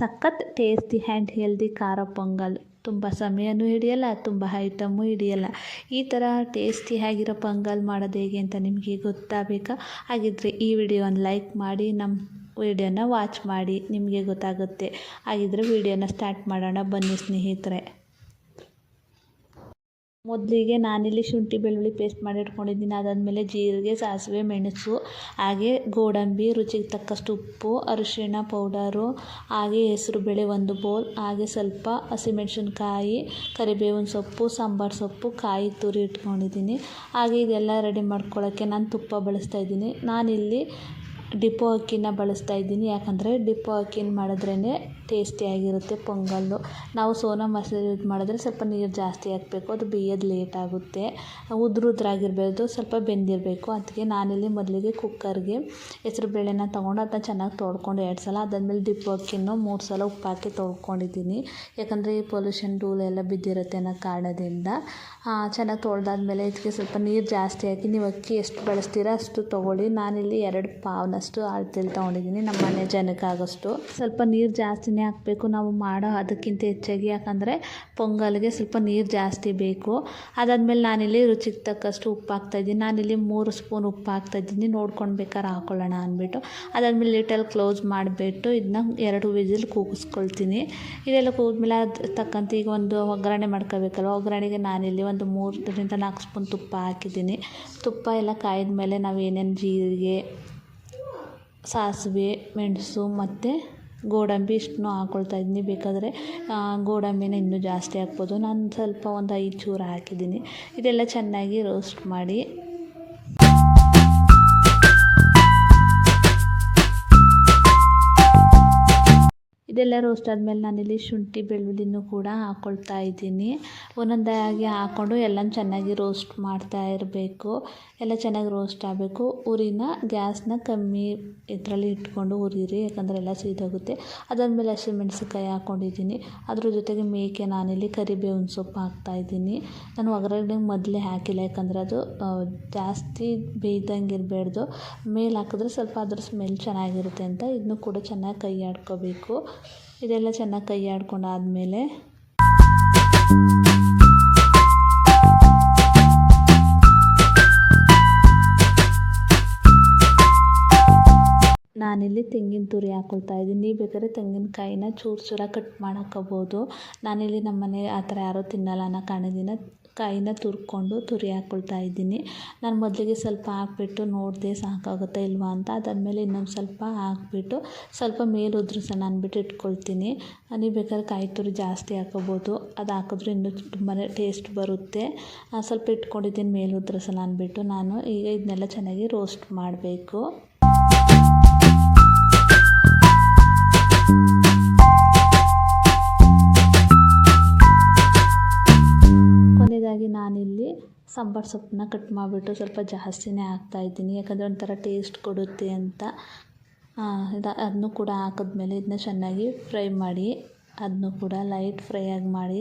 ಸಖತ್ tasty and healthy ಖಾರ ಪೊಂಗಲ್. ತುಂಬ ಸಮಯನೂ ಹಿಡಿಯಲ್ಲ, ತುಂಬ ಐಟಮ್ಮು ಹಿಡಿಯಲ್ಲ. ಈ ಥರ ಟೇಸ್ಟಿ ಆಗಿರೋ ಪೊಂಗಲ್ ಮಾಡೋದು ಹೇಗೆ ಅಂತ ನಿಮಗೆ ಗೊತ್ತಾಗಬೇಕಾ? ಹಾಗಿದ್ರೆ ಈ ವಿಡಿಯೋನ ಲೈಕ್ ಮಾಡಿ ನಮ್ಮ ವಿಡಿಯೋನ ವಾಚ್ ಮಾಡಿ, ನಿಮಗೆ ಗೊತ್ತಾಗುತ್ತೆ. ಹಾಗಿದ್ರೆ ವಿಡಿಯೋನ ಸ್ಟಾರ್ಟ್ ಮಾಡೋಣ, ಬನ್ನಿ ಸ್ನೇಹಿತರೆ. ಮೊದಲಿಗೆ ನಾನಿಲ್ಲಿ ಶುಂಠಿ, ಬೆಳ್ಳುಳ್ಳಿ ಪೇಸ್ಟ್ ಮಾಡಿ ಇಟ್ಕೊಂಡಿದ್ದೀನಿ. ಅದಾದಮೇಲೆ ಜೀರಿಗೆ, ಸಾಸಿವೆ, ಮೆಣಸು, ಹಾಗೆ ಗೋಡಂಬಿ, ರುಚಿಗೆ ತಕ್ಕಷ್ಟು ಉಪ್ಪು, ಅರಿಶಿಣ ಪೌಡರು, ಹಾಗೆ ಹೆಸರು ಬೇಳೆ ಒಂದು ಬೌಲ್ ಹಾಗೆ ಸ್ವಲ್ಪ ಹಸಿಮೆಣ್ಸಿನ್ಕಾಯಿ, ಕರಿಬೇವಿನ ಸೊಪ್ಪು, ಸಾಂಬಾರು ಸೊಪ್ಪು, ಕಾಯಿ ತುರಿ ಇಟ್ಕೊಂಡಿದ್ದೀನಿ. ಹಾಗೆ ಇದೆಲ್ಲ ರೆಡಿ ಮಾಡ್ಕೊಳ್ಳೋಕ್ಕೆ ನಾನು ತುಪ್ಪ ಬಳಸ್ತಾ ಇದ್ದೀನಿ. ನಾನಿಲ್ಲಿ ಡಿಪೋ ಅಕ್ಕಿನ ಬಳಸ್ತಾ ಇದ್ದೀನಿ. ಯಾಕಂದರೆ ಡಿಪೋ ಅಕ್ಕಿನ ಮಾಡಿದ್ರೇ ಟೇಸ್ಟಿಯಾಗಿರುತ್ತೆ ಪೊಂಗಲ್ಲು. ನಾವು ಸೋನಾ ಮಸೂರಿ ಯೂಸ್ ಮಾಡಿದ್ರೆ ಸ್ವಲ್ಪ ನೀರು ಜಾಸ್ತಿ ಹಾಕಬೇಕು. ಅದು ಬೇಯೋದು ಲೇಟ್ ಆಗುತ್ತೆ. ಉದ್ರ ಉದ್ರಾಗಿರಬಾರ್ದು ಸ್ವಲ್ಪ ಬೆಂದಿರಬೇಕು. ಅದಕ್ಕೆ ನಾನಿಲ್ಲಿ ಮೊದಲಿಗೆ ಕುಕ್ಕರ್ಗೆ ಹೆಸ್ರು ಬೇಳೆನ ತೊಗೊಂಡು ಅದನ್ನ ಚೆನ್ನಾಗಿ ತೊಳ್ಕೊಂಡು ಎರಡು ಸಲ ಅದಾದಮೇಲೆ ಡಿಪೋ ಅಕ್ಕಿನೂ ಮೂರು ಸಲ ಉಪ್ಪು ಹಾಕಿ ತೊಳ್ಕೊಂಡಿದ್ದೀನಿ. ಯಾಕಂದರೆ ಈ ಪೊಲ್ಯೂಷನ್ ಧೂಳು ಎಲ್ಲ ಬಿದ್ದಿರುತ್ತೆ ಅನ್ನೋ ಕಾರಣದಿಂದ. ಚೆನ್ನಾಗಿ ತೊಳೆದಾದ್ಮೇಲೆ ಇದಕ್ಕೆ ಸ್ವಲ್ಪ ನೀರು ಜಾಸ್ತಿ ಹಾಕಿ, ನೀವು ಅಕ್ಕಿ ಎಷ್ಟು ಬಳಸ್ತೀರಾ ಅಷ್ಟು ತೊಗೊಳ್ಳಿ. ನಾನಿಲ್ಲಿ ಎರಡು ಪಾವ್ನಷ್ಟು ಅಳತೆಲಿ ತೊಗೊಂಡಿದ್ದೀನಿ. ನಮ್ಮ ಮನೆ ಜನಕ್ಕೆ ಆಗೋಷ್ಟು ಸ್ವಲ್ಪ ನೀರು ಜಾಸ್ತಿನೇ ಹಾಕಬೇಕು. ನಾವು ಮಾಡೋ ಅದಕ್ಕಿಂತ ಹೆಚ್ಚಾಗಿ. ಯಾಕಂದರೆ ಪೊಂಗಲ್ಗೆ ಸ್ವಲ್ಪ ನೀರು ಜಾಸ್ತಿ ಬೇಕು. ಅದಾದಮೇಲೆ ನಾನಿಲ್ಲಿ ರುಚಿಗೆ ತಕ್ಕಷ್ಟು ಉಪ್ಪು ಹಾಕ್ತಾಯಿದ್ದೀನಿ ನಾನಿಲ್ಲಿ ಮೂರು ಸ್ಪೂನ್ ಉಪ್ಪು ಹಾಕ್ತಾಯಿದ್ದೀನಿ ನೋಡ್ಕೊಂಡು ಬೇಕಾದ್ರೆ ಹಾಕ್ಕೊಳ್ಳೋಣ ಅಂದ್ಬಿಟ್ಟು. ಅದಾದಮೇಲೆ ಲಿಟಲ್ ಕ್ಲೋಸ್ ಮಾಡಿಬಿಟ್ಟು ಇದನ್ನ ಎರಡು ವಿಜಿಲ್ ಕೂಗಿಸ್ಕೊಳ್ತೀನಿ. ಇದೆಲ್ಲ ಕೂದ್ಮೇಲೆ ಅದು ತಕ್ಕಂತೆ ಈಗ ಒಂದು ಒಗ್ಗರಣೆ ಮಾಡ್ಕೋಬೇಕಲ್ವ? ಒಗ್ಗರಣೆಗೆ ನಾನಿಲ್ಲಿ ಒಂದು ಮೂರರಿಂದ ನಾಲ್ಕು ಸ್ಪೂನ್ ತುಪ್ಪ ಹಾಕಿದ್ದೀನಿ. ತುಪ್ಪ ಎಲ್ಲ ಕಾಯಿದ ಮೇಲೆ ನಾವು ಏನೇನು ಜೀರಿಗೆ ಸಾಸಿವೆ, ಮೆಣಸು ಮತ್ತು ಗೋಡಂಬಿ ಇಷ್ಟನ್ನೂ ಹಾಕ್ಕೊಳ್ತಾ ಇದ್ದೀನಿ. ಬೇಕಾದರೆ ಗೋಡಂಬಿನ ಇನ್ನೂ ಜಾಸ್ತಿ ಹಾಕ್ಬೋದು. ನಾನು ಸ್ವಲ್ಪ ಒಂದು ಐದು ಚೂರು ಹಾಕಿದ್ದೀನಿ. ಇದೆಲ್ಲ ಚೆನ್ನಾಗಿ ರೋಸ್ಟ್ ಮಾಡಿ ಇದೆಲ್ಲ ರೋಸ್ಟ್ ಆದಮೇಲೆ ನಾನಿಲ್ಲಿ ಶುಂಠಿ, ಬೆಳ್ಳುಳ್ಳಿನೂ ಕೂಡ ಹಾಕ್ಕೊಳ್ತಾ ಇದ್ದೀನಿ. ಒಂದೊಂದಾಗಿ ಹಾಕ್ಕೊಂಡು ಎಲ್ಲ ಚೆನ್ನಾಗಿ ರೋಸ್ಟ್ ಮಾಡ್ತಾ ಇರಬೇಕು. ಎಲ್ಲ ಚೆನ್ನಾಗಿ ರೋಸ್ಟ್ ಆಗಬೇಕು. ಉರಿನ ಗ್ಯಾಸ್ನ ಕಮ್ಮಿ ಇದರಲ್ಲಿ ಇಟ್ಕೊಂಡು ಉರಿರಿ ಯಾಕಂದರೆ ಎಲ್ಲ ಸೀದೋಗುತ್ತೆ ಅದಾದಮೇಲೆ ಹಸಿಮೆಣ್ಸಿನ್ಕಾಯಿ ಹಾಕ್ಕೊಂಡಿದ್ದೀನಿ ಅದ್ರ ಜೊತೆಗೆ ಮೇಕೆ ನಾನಿಲ್ಲಿ ಕರಿಬೇವಿನ ಸೊಪ್ಪು ಹಾಕ್ತಾಯಿದ್ದೀನಿ ನಾನು ಒಗ್ಗರಣೆ ಮೊದಲೇ ಹಾಕಿಲ್ಲ, ಯಾಕಂದರೆ ಅದು ಜಾಸ್ತಿ ಬೇಯ್ದಂಗೆ ಇರಬಾರ್ದು ಮೇಲೆ ಹಾಕಿದ್ರೆ ಸ್ವಲ್ಪ ಅದ್ರ ಸ್ಮೆಲ್ ಚೆನ್ನಾಗಿರುತ್ತೆ ಅಂತ. ಇದನ್ನು ಕೂಡ ಚೆನ್ನಾಗಿ ಕೈ ಆಡ್ಕೋಬೇಕು ಇದೆಲ್ಲ ಚೆನ್ನಾಗಿ ಕೈ ಆಡ್ಕೊಂಡಾದಮೇಲೆ ನಾನಿಲ್ಲಿ ತೆಂಗಿನ ತುರಿ ಹಾಕೊಳ್ತಾ ಇದ್ದೀನಿ. ನೀವು ಬೇಕಾದ್ರೆ ತೆಂಗಿನಕಾಯಿನ ಚೂರು ಚೂರಾಗಿ ಕಟ್ ಮಾಡಿ ಹಾಕ್ಕೋಬೋದು ನಾನಿಲ್ಲಿ ನಮ್ಮ ಮನೆ ಆ ಥರ ಯಾರೂ ತಿನ್ನಲ್ಲ ಅನ್ನೋ ಕಾರಣದಿಂದ ಕಾಯಿನ ತುರ್ಕೊಂಡು ತುರಿ ಹಾಕ್ಕೊಳ್ತಾ ಇದ್ದೀನಿ. ನಾನು ಮೊದಲಿಗೆ ಸ್ವಲ್ಪ ಹಾಕ್ಬಿಟ್ಟು ನೋಡಿದೆ ಸಾಕಾಗುತ್ತಾ ಇಲ್ವಾ ಅಂತ, ಅದಾದಮೇಲೆ ಇನ್ನೊಂದು ಸ್ವಲ್ಪ ಹಾಕ್ಬಿಟ್ಟು ಸ್ವಲ್ಪ ಮೇಲೆ ಉದ್ರಿಸೋಣ ಅಂದ್ಬಿಟ್ಟು ಇಟ್ಕೊಳ್ತೀನಿ. ನೀವು ಬೇಕಾದ್ರೆ ಕಾಯಿ ತುರಿ ಜಾಸ್ತಿ ಹಾಕೋಬೋದು. ಅದು ಹಾಕಿದ್ರೆ ಇನ್ನೂ ತುಂಬಾ ಟೇಸ್ಟ್ ಬರುತ್ತೆ. ಸ್ವಲ್ಪ ಇಟ್ಕೊಂಡಿದ್ದೀನಿ ಮೇಲೆ ಉದ್ರಿಸೋಣ ಅಂದ್ಬಿಟ್ಟು ನಾನು. ಈಗ ಇದನ್ನೆಲ್ಲ ಚೆನ್ನಾಗಿ ರೋಸ್ಟ್ ಮಾಡಬೇಕು. ಸಾಂಬಾರು ಸೊಪ್ಪನ್ನ ಕಟ್ ಮಾಡಿಬಿಟ್ಟು ಸ್ವಲ್ಪ ಜಾಸ್ತಿನೇ ಹಾಕ್ತಾಯಿದ್ದೀನಿ ಯಾಕಂದರೆ ಒಂಥರ ಟೇಸ್ಟ್ ಕೊಡುತ್ತೆ ಅಂತ. ಇದು ಅದನ್ನು ಕೂಡ ಹಾಕಿದ್ಮೇಲೆ ಇದನ್ನ ಚೆನ್ನಾಗಿ ಫ್ರೈ ಮಾಡಿ. ಅದನ್ನು ಕೂಡ ಲೈಟ್ ಫ್ರೈ ಆಗಿ ಮಾಡಿ.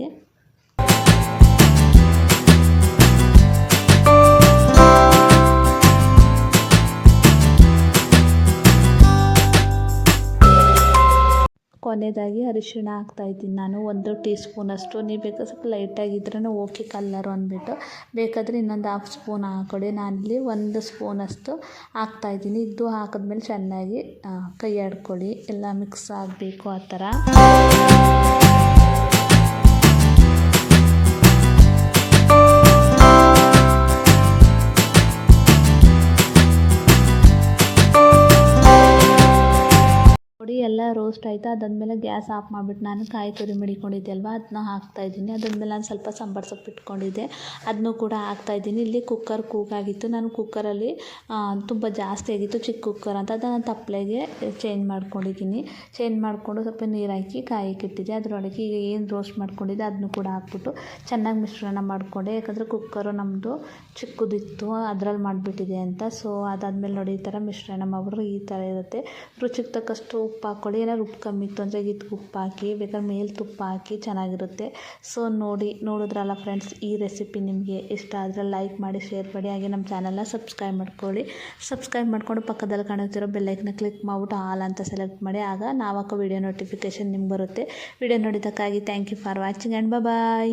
ಕೊನೆಯದಾಗಿ ಅರಿಶಿಣ ಹಾಕ್ತಾಯಿದ್ದೀನಿ ನಾನು. ಒಂದು ಟೀ ಸ್ಪೂನಷ್ಟು ನೀವು ಬೇಕಾದ್ರೆ ಸ್ವಲ್ಪ ಲೈಟಾಗಿದ್ರೂ ಓಕೆ ಕಲ್ಲರು ಅಂದ್ಬಿಟ್ಟು. ಬೇಕಾದರೆ ಇನ್ನೊಂದು ಹಾಫ್ ಸ್ಪೂನ್ ಹಾಕ್ಕೊಳ್ಳಿ ನಾನಿಲ್ಲಿ ಒಂದು ಸ್ಪೂನಷ್ಟು ಹಾಕ್ತಾಯಿದ್ದೀನಿ ಇದು ಹಾಕಿದ್ಮೇಲೆ ಚೆನ್ನಾಗಿ ಕೈ ಎಲ್ಲ ಮಿಕ್ಸ್ ಆಗಬೇಕು ಆ ಥರ. ರೋಸ್ಟ್ ಆಯಿತು, ಅದಾದಮೇಲೆ ಗ್ಯಾಸ್ ಆಫ್ ಮಾಡಿಬಿಟ್ಟು ನಾನು ಕಾಯಿ ತುರಿ ಮಡಿಕೊಂಡಿದ್ದೆ ಅಲ್ವಾ ಅದನ್ನ ಹಾಕ್ತಾ ಹಾಕ್ತಾಯಿದ್ದೀನಿ ಅದಾದಮೇಲೆ ನಾನು ಸ್ವಲ್ಪ ಸಾಂಬಾರು ಸೊಪ್ಪು ಇಟ್ಕೊಂಡಿದ್ದೆ ಅದನ್ನು ಕೂಡ ಹಾಕ್ತಾಯಿದ್ದೀನಿ ಇಲ್ಲಿ ಕುಕ್ಕರ್ ಕೂಗಾಗಿತ್ತು. ನಾನು ಕುಕ್ಕರಲ್ಲಿ ತುಂಬ ಜಾಸ್ತಿ ಆಗಿತ್ತು, ಚಿಕ್ಕ ಕುಕ್ಕರ್ ಅಂತ. ಅದನ್ನು ತಪ್ಪಲೆಗೆ ಚೇಂಜ್ ಮಾಡ್ಕೊಂಡಿದ್ದೀನಿ. ಚೇಂಜ್ ಮಾಡಿಕೊಂಡು ಸ್ವಲ್ಪ ನೀರು ಹಾಕಿ ಕಾಯಿ ಇಟ್ಟಿದ್ದೆ. ಅದರೊಳಗೆ ಈಗ ಏನು ರೋಸ್ಟ್ ಮಾಡ್ಕೊಂಡಿದ್ದೆ ಅದನ್ನು ಕೂಡ ಹಾಕ್ಬಿಟ್ಟು ಚೆನ್ನಾಗಿ ಮಿಶ್ರಣ ಮಾಡಿಕೊಂಡೆ. ಯಾಕಂದರೆ ಕುಕ್ಕರು ನಮ್ಮದು ಚಿಕ್ಕದಿತ್ತು, ಅದರಲ್ಲಿ ಮಾಡಿಬಿಟ್ಟಿದೆ ಅಂತ. ಸೊ ಅದಾದಮೇಲೆ ನೋಡಿ ಈ ಥರ ಮಿಶ್ರಣ ಮಾಡಿಬಿಟ್ರೆ ಈ ಥರ ಇರುತ್ತೆ. ರುಚಿಗೆ ತಕ್ಕಷ್ಟು ಉಪ್ಪು ಹಾಕ್ಕೊಳ್ಳಿ. ಏನಾದ್ರು ಉಪ್ಪು ಕಮ್ಮಿ ಇತ್ತು ಅಂದರೆ ಇದು ಉಪ್ಪು ಹಾಕಿ, ಬೇಕಾದ್ರೆ ಮೇಲೆ ತುಪ್ಪ ಹಾಕಿ ಚೆನ್ನಾಗಿರುತ್ತೆ. ಸೊ ನೋಡಿ, ನೋಡಿದ್ರಲ್ಲ ಫ್ರೆಂಡ್ಸ್ ಈ ರೆಸಿಪಿ ನಿಮಗೆ ಇಷ್ಟ ಆದರೆ ಲೈಕ್ ಮಾಡಿ ಶೇರ್ ಮಾಡಿ, ಹಾಗೆ ನಮ್ಮ ಚಾನಲ್ನ ಸಬ್ಸ್ಕ್ರೈಬ್ ಮಾಡ್ಕೊಳ್ಳಿ. ಸಬ್ಸ್ಕ್ರೈಬ್ ಮಾಡಿಕೊಂಡು ಪಕ್ಕದಲ್ಲಿ ಕಾಣುತ್ತಿರೋ ಬೆಲ್ಲೈಕ್ನ ಕ್ಲಿಕ್ ಮಾಡ್ಬಿಟ್ಟು ಆಲ್ ಅಂತ ಸೆಲೆಕ್ಟ್ ಮಾಡಿ, ಆಗ ನಾವು ಹಾಕೋ ವಿಡಿಯೋ ನೋಟಿಫಿಕೇಷನ್ ನಿಮ್ಗೆ ಬರುತ್ತೆ. Video ನೋಡಿದ್ದಕ್ಕಾಗಿ thank you for watching and bye